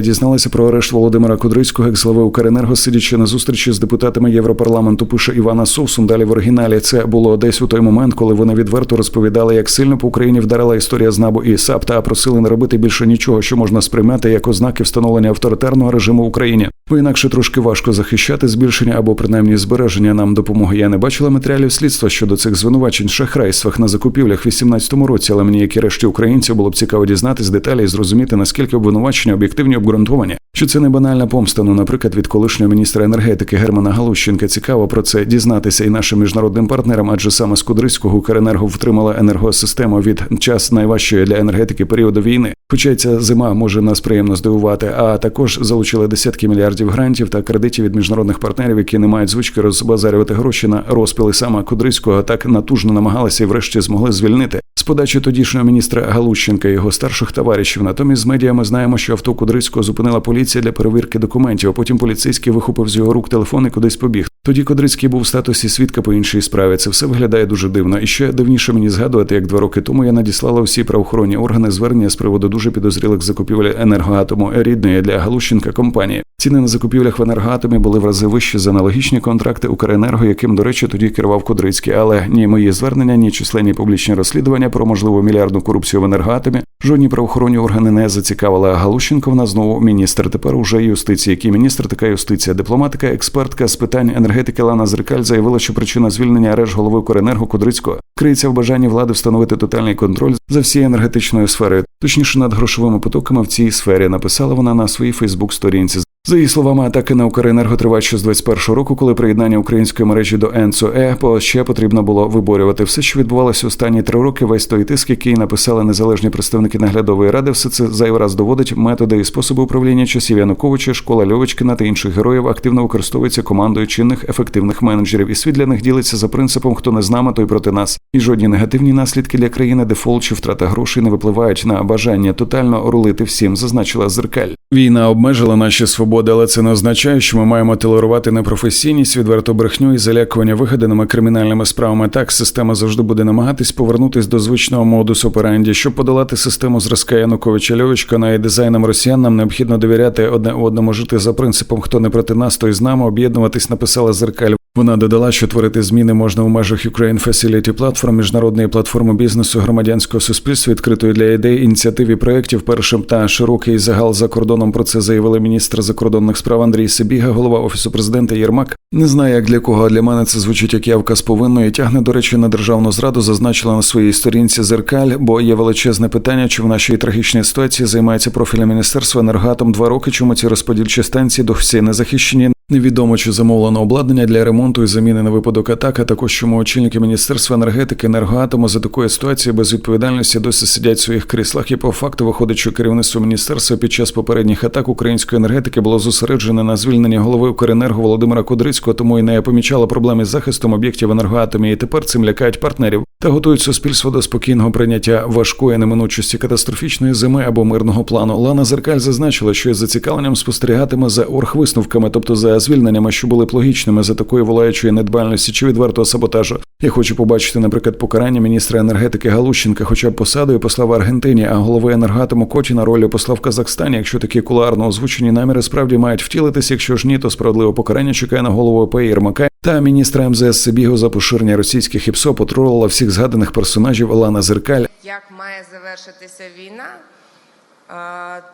Дізналася про арешт Володимира Кудрицького, як глави Укренерго, сидячи на зустрічі з депутатами Європарламенту. Пише Івана Совсун. Далі в оригіналі це було десь у той момент, коли вони відверто розповідали, як сильно по Україні вдарила історія з НАБУ і САП та просили не робити більше нічого, що можна сприймати як ознаки встановлення авторитарного режиму в Україні. Бо інакше трошки важко захищати збільшення або принаймні збереження нам допомоги. Я не бачила матеріалів слідства щодо цих звинувачень шахрайствах на закупівлях в 18-му році, але мені, як і решті українців, було б цікаво дізнатись деталі і зрозуміти, наскільки обвинувачення об'єктивні обґрунтовані. Що це не банальна помста, ну, наприклад, від колишнього міністра енергетики Германа Галущенка. Цікаво про це дізнатися і нашим міжнародним партнерам, адже саме з Кудрицького Укренерго втримала енергосистему від час найважчої для енергетики періоду війни. Хоча ця зима може нас приємно здивувати, а також залучили десятки мільярдів грантів та кредитів від міжнародних партнерів, які не мають звички розбазарювати гроші на розпіли саме Кудрицького, так натужно намагалися і врешті змогли звільнити подачі тодішнього міністра Галущенка і його старших товаришів. Натомість з медіа ми знаємо, що авто Кудрицького зупинила поліція для перевірки документів. А потім поліцейський вихопив з його рук телефон і кудись побіг. Тоді Кудрицький був в статусі свідка по іншій справі. Це все виглядає дуже дивно. І ще дивніше мені згадувати, як два роки тому я надіслала усі правоохоронні органи звернення з приводу дуже підозрілих закупівель енергоатому рідної для Галущенка компанії. Ціни на закупівлях в енергоатомі були в рази вищі за аналогічні контракти Укренерго, яким, до речі, тоді керував Кудрицький. Але ні мої звернення, ні численні публічні розслідування про можливу мільярдну корупцію в енергоатомі жодні правоохоронні органи не зацікавили. А Галущенко вона знову міністр. Тепер уже юстиції. Який міністр, така юстиція. Дипломатика, експертка з питань енергетики Лана Зеркаль заявила, що причина звільнення арешт голови Коренерго Кудрицького криється в бажанні влади встановити тотальний контроль за всією енергетичною сферою, точніше над грошовими потоками в цій сфері. Написала вона на своїй Фейсбук-сторінці. За її словами, атаки на Укренерго тривають ще з 21 року, коли приєднання української мережі до ЕНЦОЕ ще потрібно було виборювати все, що відбувалося останні три роки. Весь той тиск, який написали незалежні представники наглядової ради, все це зайвий раз доводить методи і способи управління часів Януковича, школа Льовочкина та інших героїв активно використовується командою чинних ефективних менеджерів. І світ для них ділиться за принципом хто не з нами, той проти нас. І жодні негативні наслідки для країни, дефолт чи втрата грошей не випливають на бажання тотально рулити всім, зазначила зеркаль. Війна обмежила наші свободи, але це не означає, що ми маємо толерувати непрофесійність, відверту брехню і залякування вигаданими кримінальними справами. Так система завжди буде намагатись повернутись до звичного модусу операнді. Щоб подолати систему зразка Януковича Льовичкана і дизайном росіян, нам необхідно довіряти одне одному жити за принципом хто не проти нас, той з нами об'єднуватись. Написала зеркаль. Вона додала, що творити зміни можна у межах Ukraine Facility Platform, міжнародної платформи бізнесу громадянського суспільства, відкритої для ідей, ініціатив і проєктів. Першим та широкий загал за кордоном про це заявили міністр закордонних справ Андрій Сибіга, голова офісу президента Єрмак. Не знаю, як для кого, а для мене це звучить як явка з повинною. Тягне, до речі, на державну зраду зазначила на своїй сторінці зеркаль, бо є величезне питання, чи в нашій трагічній ситуації займається профільне міністерство енергатом два роки, чому ці розподільчі станції досі не захищені. Невідомо чи замовлено обладнання для ремонту і заміни на випадок атак, а також чому очільники міністерства енергетики енергоатому за такої ситуації без відповідальності досі сидять в своїх кріслах. І по факту виходить, що керівництво міністерства під час попередніх атак української енергетики було зосереджене на звільненні голови Укренерго Володимира Кудрицького, тому і не помічало проблеми з захистом об'єктів енергоатомі. І тепер цим лякають партнерів та готують суспільство до спокійного прийняття важкої неминучості катастрофічної зими або мирного плану. Лана Зеркаль зазначила, що із зацікавленням спостерігатиме за оргвисновками, тобто за звільненнями, що були б логічними за такої волаючої недбальності чи відвертого саботажу. Я хочу побачити, наприклад, покарання міністра енергетики Галущенка, хоча б посадою посла в Аргентині, а голови енергатому Котіна ролі посла в Казахстані. Якщо такі кулуарно озвучені наміри справді мають втілитися, якщо ж ні, то справедливе покарання чекає на голову ОП Єрмака та міністра МЗС Сибігу за поширення російських ІПСО потролила всіх згаданих персонажів Олана Зеркаль. як має завершитися війна.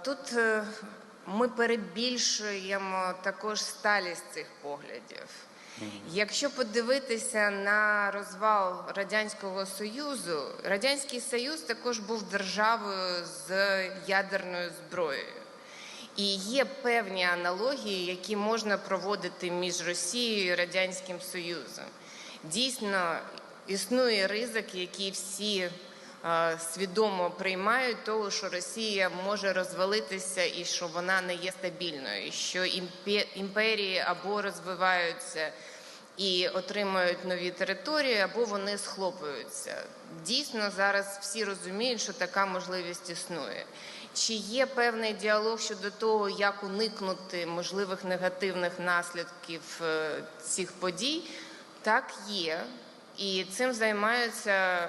Тут е, ми перебільшуємо також сталість цих поглядів. Якщо подивитися на розвал Радянського Союзу, Радянський Союз також був державою з ядерною зброєю. І є певні аналогії, які можна проводити між Росією і Радянським Союзом. Дійсно, існує ризик, який всі свідомо приймають, того, що Росія може розвалитися і що вона не є стабільною, що імпе- імперії або розвиваються і отримують нові території, або вони схлопуються. Дійсно, зараз всі розуміють, що така можливість існує. Чи є певний діалог щодо того, як уникнути можливих негативних наслідків е, цих подій? Так, є. І цим займаються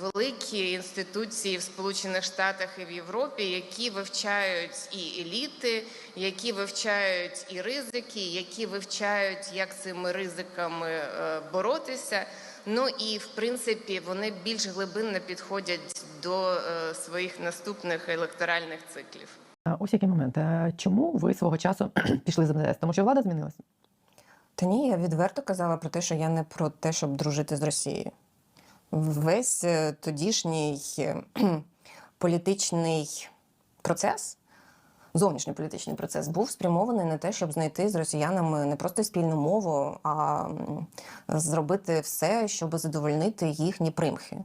великі інституції в Сполучених Штатах і в Європі, які вивчають і еліти, які вивчають і ризики, які вивчають, як цими ризиками е, боротися. Ну і в принципі вони більш глибинно підходять до е, своїх наступних електоральних циклів. Ось який момент. Е, Чому ви свого часу пішли з МЗС? Тому що влада змінилася? Та ні, я відверто казала про те, що я не про те, щоб дружити з Росією. Весь е, тодішній політичний процес, зовнішньополітичний процес, був спрямований на те, щоб знайти з росіянами не просто спільну мову, а зробити все, щоб задовольнити їхні примхи.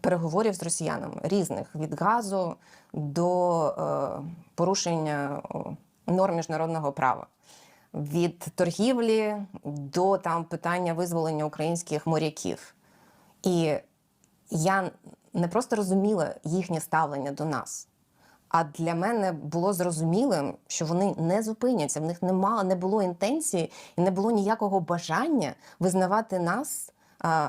переговорів з росіянами різних від газу до е, порушення норм міжнародного права. Від торгівлі до там питання визволення українських моряків. І я не просто розуміла їхнє ставлення до нас. А для мене було зрозумілим, що вони не зупиняться. В них нема, не було інтенції і не було ніякого бажання визнавати нас а,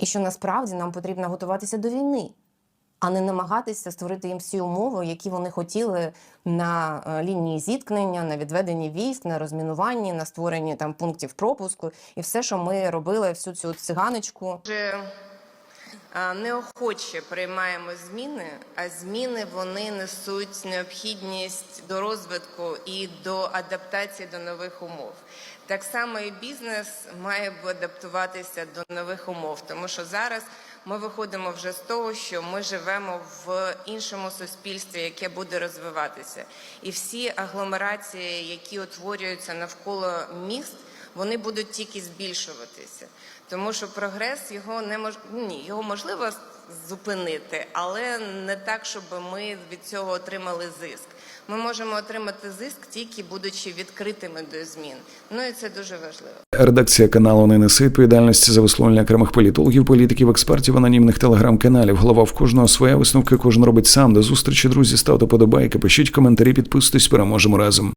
і що насправді нам потрібно готуватися до війни, а не намагатися створити їм всі умови, які вони хотіли на е, лінії зіткнення, на відведенні військ, на розмінуванні, на створенні там пунктів пропуску і все, що ми робили, всю цю циганочку. Неохоче приймаємо зміни, а зміни вони несуть необхідність до розвитку і до адаптації до нових умов. Так само і бізнес має адаптуватися до нових умов, тому що зараз ми виходимо вже з того, що ми живемо в іншому суспільстві, яке буде розвиватися, і всі агломерації, які утворюються навколо міст, вони будуть тільки збільшуватися. Тому що прогрес його не мож... ні, його можливо зупинити, але не так, щоб ми від цього отримали зиск. Ми можемо отримати зиск тільки будучи відкритими до змін. Ну і це дуже важливо. Редакція каналу не несе відповідальності за висловлення окремих політологів, політиків, експертів, анонімних телеграм-каналів. Голова в кожного своя висновки кожен робить сам. До зустрічі, друзі. Ставте подобайки, пишіть коментарі, підписуйтесь. Переможемо разом.